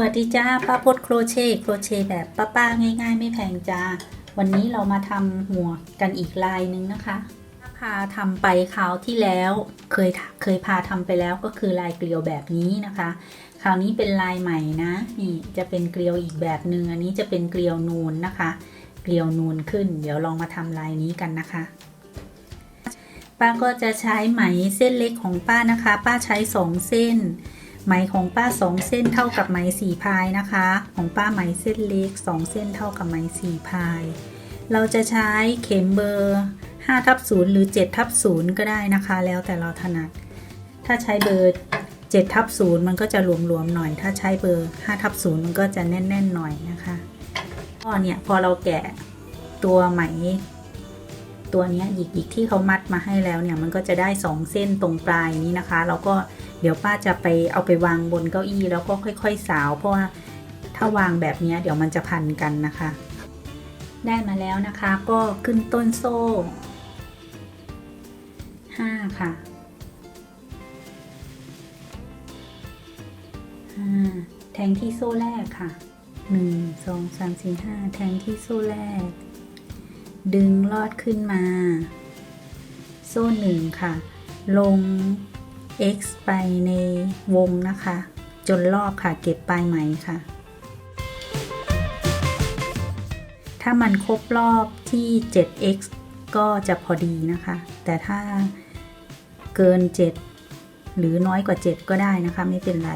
สวัสดีจ้าป้าพดโครเช่โครเช่แบบป้าๆง่าย ๆ ไม่แพงจ้าวันนี้เรามาทำหัวกกันอีกลายนึงนะคะพาทำไปคราวที่แล้วเคยเคยพาทำไปแล้วก็คือลายเกลียวแบบนี้นะคะ คราวนี้เป็นลายใหม่นะนี่จะเป็นเกลียวอีกแบบหนึ่งอันนี้จะเป็นเกลียวนูนนะคะ เกลียวนูนขึ้น เดี๋ยวลองมาทำลายนี้กันนะคะ ป้าก็จะใช้ไหมเส้นเล็กของป้านะคะ ป้าใช้สองเส้น ไหมของป้าสองเส้นเท่ากับไหมสี่พายนะคะ ของป้าไหมเส้นเล็กสองเส้นเท่ากับไหมสี่พาย เราจะใช้เข็มเบอร์5ทับ0หรือ7ทับ0ก็ได้นะคะ แล้วแต่เราถนัด ถ้าใช้เบอร์7ทับ0มันก็จะหลวมๆหน่อย ถ้าใช้เบอร์5ทับ0มันก็จะแน่นๆหน่อยนะคะก็เนี่ยพอเราแกะตัวไหมตัวนี้หยิกๆที่เขามัดมาให้แล้วเนี่ยมันก็จะได้สองเส้นตรงปลายนี้นะคะแล้วก็ เดี๋ยวป้าจะไปเอาไปวางบนเก้าอี้แล้วก็ค่อย ๆ สาว เพราะว่าถ้าวางแบบนี้เดี๋ยวมันจะพันกันนะคะ ได้มาแล้วนะคะก็ขึ้นต้นโซ่5ค่ะห้าแทงที่โซ่แรกค่ะ1 2 3 4 5แทงที่โซ่แรก ดึงลอดขึ้นมา โซ่หนึ่งค่ะ ลง x ไปในวงนะคะ จนรอบค่ะเก็บปลายไหมค่ะ ถ้ามันครบรอบที่ 7x ก็จะพอดีนะคะ แต่ถ้าเกิน 7 หรือน้อยกว่า 7 ก็ได้นะคะไม่เป็นไร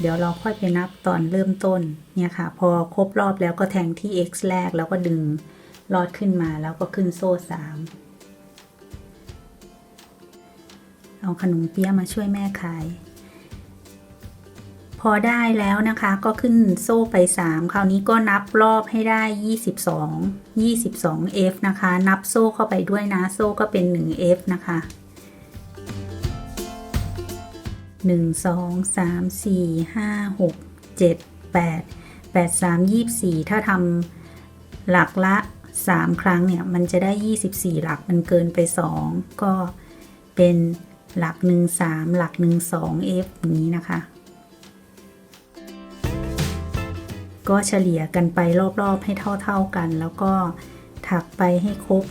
เดี๋ยวเราค่อยไปนับตอนเริ่มต้นเนี่ยค่ะ พอครบรอบแล้วก็แทงที่ x แรกแล้วก็ดึงลอดขึ้นมาแล้วก็ขึ้นโซ่ 3 เอาขนมเปี๊ยะมาช่วยแม่ขาย พอได้แล้วนะคะก็ขึ้นโซ่ไป 3 คราวนี้ก็นับรอบให้ได้ 22 22 F นะคะ นับโซ่เข้าไปด้วยนะ โซ่ก็เป็น 1 F นะคะ1 2 3 4 5 6 7 8 8 3 24ถ้าทำหลักละ3ครั้งเนี่ย มันจะได้24หลักมันเกินไป2ก็เป็น หลัก 1 3 หลัก 1 2 F อย่างนี้นะคะ ก็เฉลี่ยกันไปรอบๆให้เท่าๆกัน แล้วก็ถักไปให้ครบ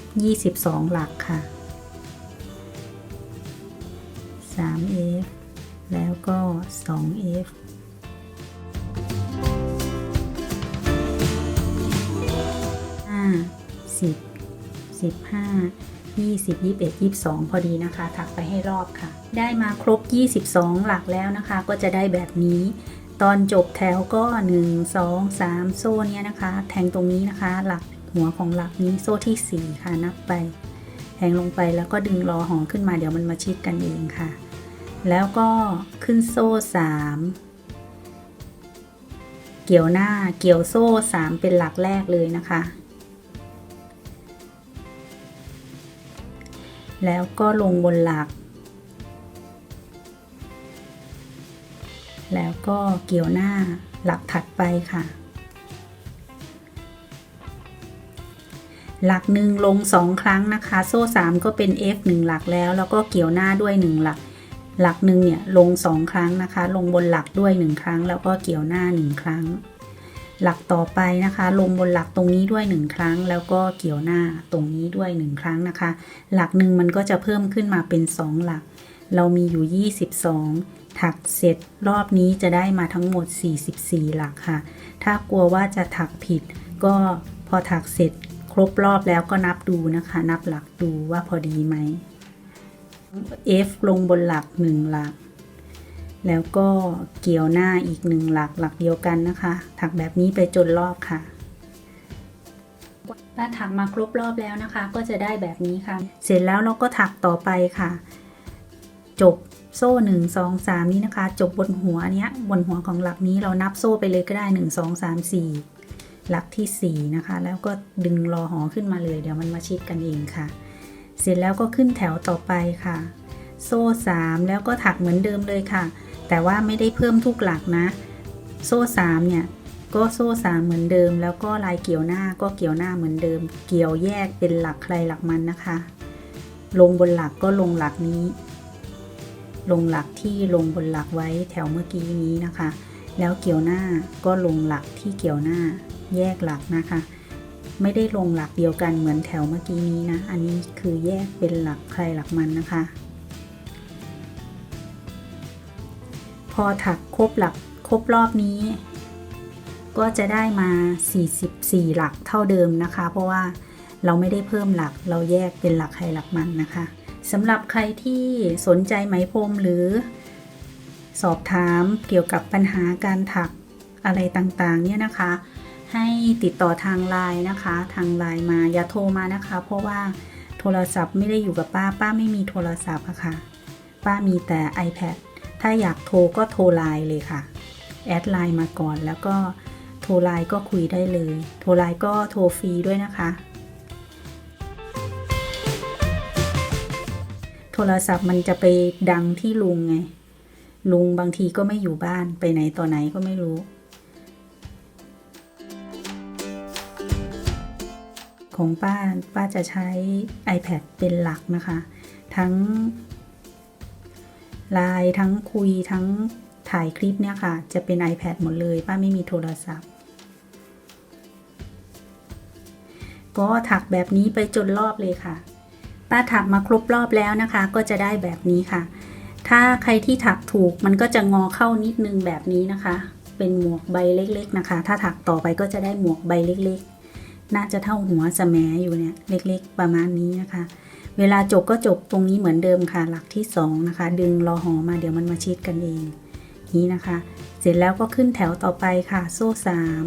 22 หลักค่ะ 3F แล้วก็ 2F 5 10 15 20 21 22 พอดีนะคะ ถักไปให้รอบค่ะ ได้มาครบ 22 หลักแล้วนะคะ ก็จะได้แบบนี้ ตอนจบแถวก็ 1 2 3 โซ่เนี้ยนะคะ แทงตรงนี้นะคะ หลักหัวของหลักนี้โซ่ที่ 4 ค่ะนับไป แทงลงไปแล้วก็ดึงรอหอขึ้นมาเดี๋ยวมันมาชิดกันเองค่ะ แล้วก็ขึ้นโซ่ 3เกี่ยวหน้าเกี่ยวโซ่ 3 เป็นหลักแรกเลยนะคะ แล้วก็ลงบนหลัก แล้วก็เกี่ยวหน้าหลักถัดไปค่ะ หลักหนึ่งลงสองครั้งนะคะ โซ่สามก็เป็น F หนึ่งหลักแล้ว แล้วก็เกี่ยวหน้าด้วยหนึ่งหลัก หลักหนึ่งเนี่ยลงสองครั้งนะคะ ลงบนหลักด้วยหนึ่งครั้ง แล้วก็เกี่ยวหน้าหนึ่งครั้ง หลักต่อไปนะคะ ลงบนหลักตรงนี้ด้วยหนึ่งครั้ง แล้วก็เกี่ยวหน้าตรงนี้ด้วยหนึ่งครั้งนะคะ หลักหนึ่งมันก็จะเพิ่มขึ้นมาเป็นสองหลัก เรามีอยู่ 22 ถักเสร็จรอบนี้จะได้มาทั้งหมด 44 หลักค่ะ ถ้ากลัวว่าจะถักผิด ก็พอถักเสร็จครบรอบแล้วก็นับดูนะคะ นับหลักดูว่าพอดีไหม F ลงบนหลัก 1 หลัก แล้วก็เกี่ยวหน้าอีก1หลักหลักเดียวกันนะคะ ถักแบบนี้ไปจนรอบค่ะถ้าถักมาครบรอบแล้วนะคะ ก็จะได้แบบนี้ค่ะ เสร็จแล้วเราก็ถักต่อไปค่ะ จบโซ่หนึ่งสองสามนี้นะคะ จบบนหัวเนี้ยบนหัวของหลักนี้เรานับโซ่ไปเลยก็ได้หนึ่งสองสามสี่หลักที่สี่นะคะ แล้วก็ดึงรอหอขึ้นมาเลย เดี๋ยวมันมาชิดกันเองค่ะ เสร็จแล้วก็ขึ้นแถวต่อไปค่ะ โซ่สามแล้วก็ถักเหมือนเดิมเลยค่ะ แต่ว่าไม่ได้เพิ่มทุกหลักนะ โซ่สามเนี่ยก็โซ่สามเหมือนเดิม แล้วก็ลายเกี่ยวหน้าก็เกี่ยวหน้าเหมือนเดิม เกี่ยวแยกเป็นหลักใครหลักมันนะคะ ลงบนหลักก็ลงหลักนี้ ลงหลักที่ลงบนหลักไว้แถวเมื่อกี้นี้นะคะ แล้วเกี่ยวหน้าก็ลงหลักที่เกี่ยวหน้า แยกหลักนะคะ ไม่ได้ลงหลักเดียวกันเหมือนแถวเมื่อกี้นี้นะ อันนี้คือแยกเป็นหลักใครหลักมันนะคะ พอถักครบหลักครบรอบนี้ ก็จะได้มา 44 หลักเท่าเดิมนะคะ เพราะว่าเราไม่ได้เพิ่มหลักเราแยกเป็นหลักใครหลักมันนะคะสำหรับใครที่สนใจไหมพรมหรือ สอบถามเกี่ยวกับปัญหาการถักอะไรต่างๆ เนี่ยนะคะ ให้ติดต่อทางไลน์นะคะ ทางไลน์มาอย่าโทรมานะคะ เพราะว่าโทรศัพท์ไม่ได้อยู่กับป้าป้าไม่มีโทรศัพท์อะค่ะ ป้ามีแต่ iPad ถ้าอยากโทรก็โทรไลน์เลยค่ะ แอดไลน์มาก่อนแล้วก็โทรไลน์ก็คุยได้เลย โทรไลน์ก็โทรฟรีด้วยนะคะ โทรศัพท์มันจะไปดังที่ลุงไง ลุงบางทีก็ไม่อยู่บ้านไปไหนต่อไหนก็ไม่รู้ ของป้าป้าจะใช้ iPad เป็นหลักนะคะ ทั้ง ไลน์ทั้งคุยทั้งถ่ายคลิปเนี่ยค่ะ จะเป็น iPad หมดเลย ป้าไม่มีโทรศัพท์ ก็ถักแบบนี้ไปจนรอบเลยค่ะ ป้าถักมาครบรอบแล้วนะคะ ก็จะได้แบบนี้ค่ะ ถ้าใครที่ถักถูกมันก็จะงอเข้านิดนึงแบบนี้นะคะ เป็นหมวกใบเล็กๆนะคะ ถ้าถักต่อไปก็จะได้หมวกใบเล็กๆ น่าจะเท่าหัวสแมอยู่เนี่ยเล็กๆ ประมาณนี้นะคะ เวลาจบก็จบตรงนี้เหมือนเดิมค่ะ หลักที่สองนะคะ ดึงรอหอมาเดี๋ยวมันมาชิดกันเอง นี้นะคะ เสร็จแล้วก็ขึ้นแถวต่อไปค่ะ โซ่สาม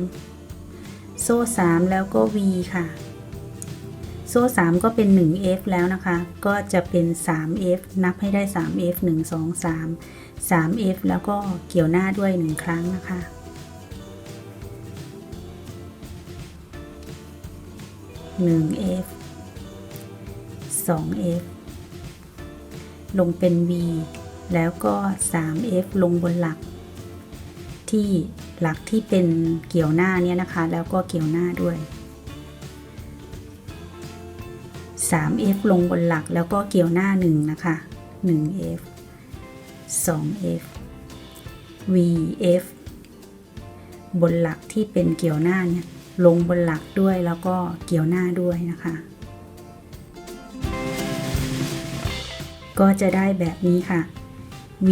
โซ่สามแล้วก็ V ค่ะ โซ่ 3 ก็เป็น 1F แล้วนะคะ ก็จะเป็น 3F นับให้ได้ 3F 1 2 3 3F แล้วก็เกี่ยวหน้าด้วย 1 ครั้งนะคะ 1F 2F ลงเป็น V แล้วก็ 3F ลงบนหลัก ที่หลักที่เป็นเกี่ยวหน้าเนี่ยนะคะ แล้วก็เกี่ยวหน้าด้วย 3F ลงบนหลักแล้วก็เกี่ยวหน้า 1 นะคะ 1F 2F VF บนหลักที่เป็นเกี่ยวหน้าเนี่ยลงบนหลักด้วยแล้วก็เกี่ยวหน้าด้วยนะคะ ก็จะได้แบบนี้ค่ะ V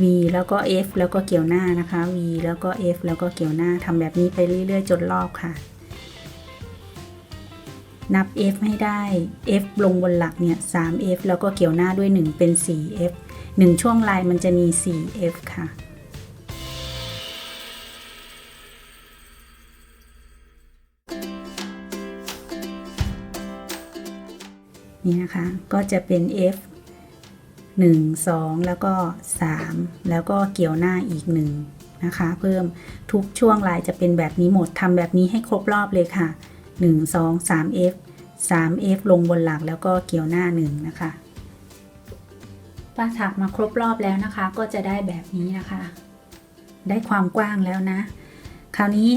V แล้วก็ F แล้วก็เกี่ยวหน้านะคะ V แล้วก็ F แล้วก็เกี่ยวหน้าทำแบบนี้ไปเรื่อยๆจนรอบค่ะ นับ F ให้ได้ F ลงบนหลักเนี่ย 3F แล้วก็เกี่ยวหน้าด้วย 1 เป็น 4F 1 ช่วงลายมันจะมี 4F ค่ะ นี่นะคะ ก็จะเป็น F 1 2 แล้วก็ 3 แล้วก็เกี่ยวหน้าอีก 1 นะคะ เพิ่มทุกช่วงลายจะเป็นแบบนี้หมดทำแบบนี้ให้ครบรอบเลยค่ะ 1 2 3 F 3F ลงบนหลักแล้วก็เกี่ยวหน้า 1 นะคะป้าถักมาครบรอบแล้วนะคะ ก็จะได้แบบนี้นะคะ ได้ความกว้างแล้วนะ คราวนี้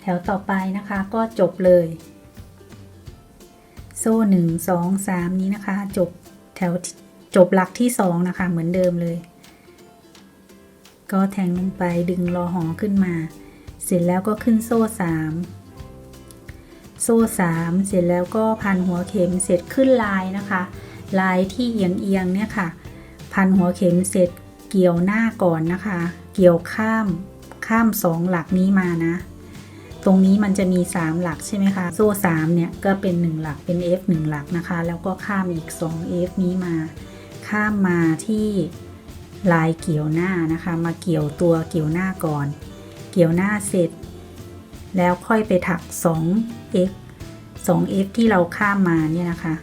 แถวต่อไปนะคะก็จบเลย โซ่หนึ่งสองสามนี้นะคะ จบแถวจบหลักที่สองนะคะ เหมือนเดิมเลย ก็แทงลงไปดึงรอหอขึ้นมา เสร็จแล้วก็ขึ้นโซ่สามโซ่สามเสร็จแล้วก็พันหัวเข็มเสร็จขึ้นลายนะคะ ลายที่เอียงเอียงเนี่ยค่ะ พันหัวเข็มเสร็จเกี่ยวหน้าก่อนนะคะ เกี่ยวข้ามข้ามสองหลักนี้มานะ ตรงนี้มันจะมี 3 หลักใช่ไหมคะ โซ่3เนี่ยก็เป็น 1 หลักเป็น F 1 หลักนะคะ แล้วก็ข้ามอีก 2 F นี้มา ข้ามมาที่ลายเกี่ยวหน้านะคะ มาเกี่ยวตัวเกี่ยวหน้าก่อน เกี่ยวหน้าเสร็จ แล้วค่อยไปถัก 2 F 2 F ที่เราข้ามมาเนี่ยนะคะ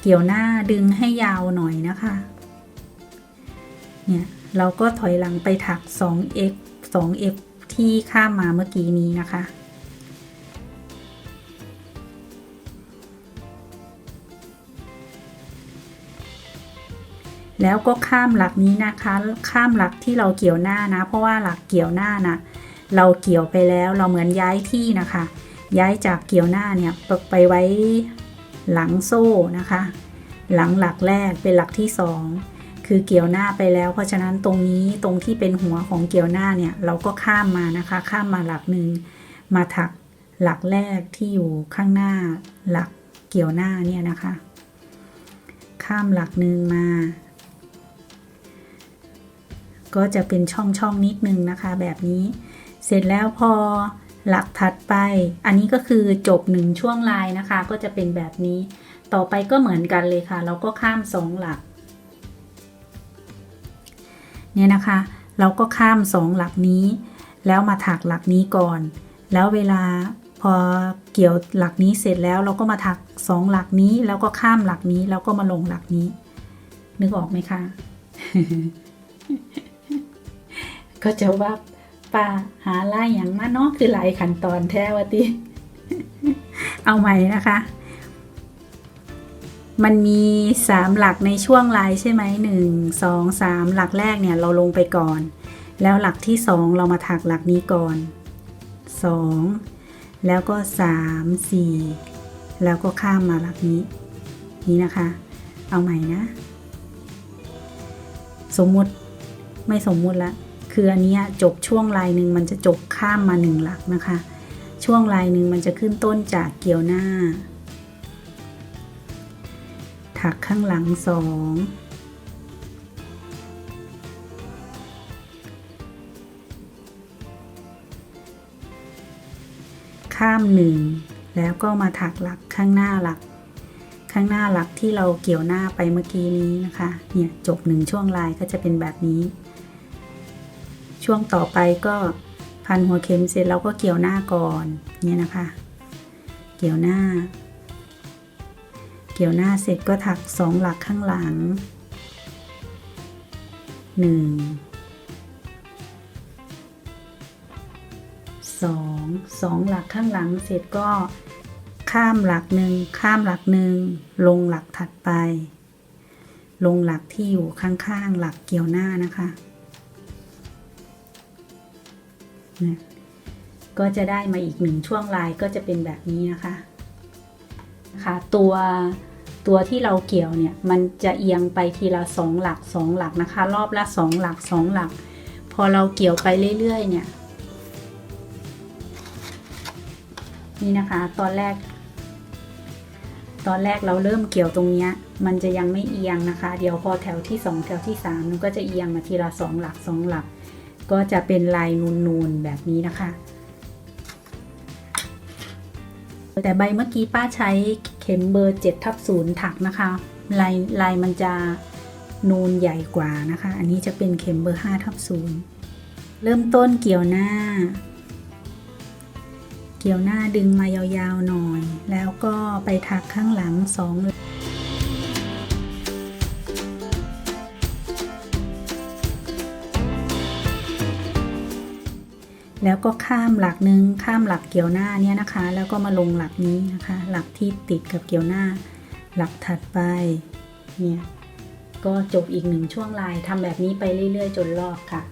เกี่ยวหน้าดึงให้ยาวหน่อยนะคะ เนี่ยเราก็ถอยหลังไปถัก 2x 2f ที่ข้ามมาเมื่อกี้นี้นะคะ แล้วก็ข้ามหลักนี้นะคะ ข้ามหลักที่เราเกี่ยวหน้านะ เพราะว่าหลักเกี่ยวหน้านะเราเกี่ยวไปแล้วเราเหมือนย้ายที่นะคะ ย้ายจากเกี่ยวหน้าเนี่ยไปไว้หลังโซ่นะคะ หลังหลักแรกเป็นหลักที่สอง คือเกี่ยวหน้าไปแล้ว เพราะฉะนั้นตรงนี้ตรงที่เป็นหัวของเกี่ยวหน้าเนี่ย เราก็ข้ามมานะคะ ข้ามมาหลักหนึ่งมาถักหลักแรกที่อยู่ข้างหน้าหลักเกี่ยวหน้าเนี่ยนะคะ ข้ามหลักหนึ่งมา ก็จะเป็นช่องช่องนิดนึงนะคะแบบนี้ เสร็จแล้วพอหลักถัดไป อันนี้ก็คือจบหนึ่งช่วงลายนะคะ ก็จะเป็นแบบนี้ ต่อไปก็เหมือนกันเลยค่ะ เราก็ข้ามสองหลัก เนี่ยนะคะ เราก็ข้ามสองหลักนี้ แล้วมาถักหลักนี้ก่อน แล้วเวลาพอเกี่ยวหลักนี้เสร็จแล้วเราก็มาถักสองหลักนี้ แล้วก็ข้ามหลักนี้ แล้วก็มาลงหลักนี้ นึกออกไหมคะก็จะว่าป้าหาไล่อย่างมาเนาะคือหลายขั้นตอนแท้วะติเอาใหม่นะคะ มันมีสามหลักในช่วงลายใช่ไหมหนึ่งสองสามหลักแรกเนี่ยเราลงไปก่อน แล้วหลักที่สองเรามาถักหลักนี้ก่อนสองแล้วก็สามสี่แล้วก็ข้ามมาหลักนี้ นี่นะคะ เอาใหม่นะ สมมุติไม่สมมุติละคืออันนี้จบช่วงลายหนึ่งมันจะจบข้ามมาหนึ่งหลักนะคะ ช่วงลายหนึ่งมันจะขึ้นต้นจากเกี่ยวหน้า ถักข้างหลังสองข้ามหนึ่งแล้วก็มาถักหลักข้างหน้าหลัก ข้างหน้าหลักที่เราเกี่ยวหน้าไปเมื่อกี้นี้นะคะเนี่ยจบหนึ่งช่วงลายก็จะเป็นแบบนี้ ช่วงต่อไปก็พันหัวเข็มเสร็จเราก็เกี่ยวหน้าก่อนเนี่ยนะคะ เกี่ยวหน้า เกี่ยวหน้าเสร็จก็ถักสองหลักข้างหลังหนึ่งสองสองหลักข้างหลังเสร็จก็ข้ามหลักหนึ่งข้ามหลักหนึ่งลงหลักถัดไป ลงหลักที่อยู่ข้างๆหลักเกี่ยวหน้านะคะก็จะได้มาอีกหนึ่งช่วงลายก็จะเป็นแบบนี้นะคะ ค่ะตัวตัวที่เราเกี่ยวเนี่ยมันจะเอียงไปทีละสองหลักสองหลักนะคะ รอบละสองหลักสองหลัก พอเราเกี่ยวไปเรื่อยๆเนี่ยนี่นะคะตอนแรก ตอนแรกเราเริ่มเกี่ยวตรงเนี้ยมันจะยังไม่เอียงนะคะ เดี๋ยวพอแถวที่สองแถวที่สามมันก็จะเอียงมาทีละสองหลักสองหลัก ก็จะเป็นลายนูนๆแบบนี้นะคะ แต่ใบเมื่อกี้ป้าใช้เข็มเบอร์7ทับศูนย์ถักนะคะลายลายมันจะนูนใหญ่กว่านะคะ อันนี้จะเป็นเข็มเบอร์5ทับศูนย์เริ่มต้นเกี่ยวหน้า เกี่ยวหน้าดึงมายาวๆหน่อย แล้วก็ไปถักข้างหลังสอง แล้วก็ข้ามหลักหนึ่งข้ามหลักเกี่ยวหน้าเนี่ยนะคะ แล้วก็มาลงหลักนี้นะคะ หลักที่ติดกับเกี่ยวหน้า หลักถัดไปเนี่ยก็จบอีกหนึ่งช่วงลายทำแบบนี้ไปเรื่อย ๆ จนรอบค่ะ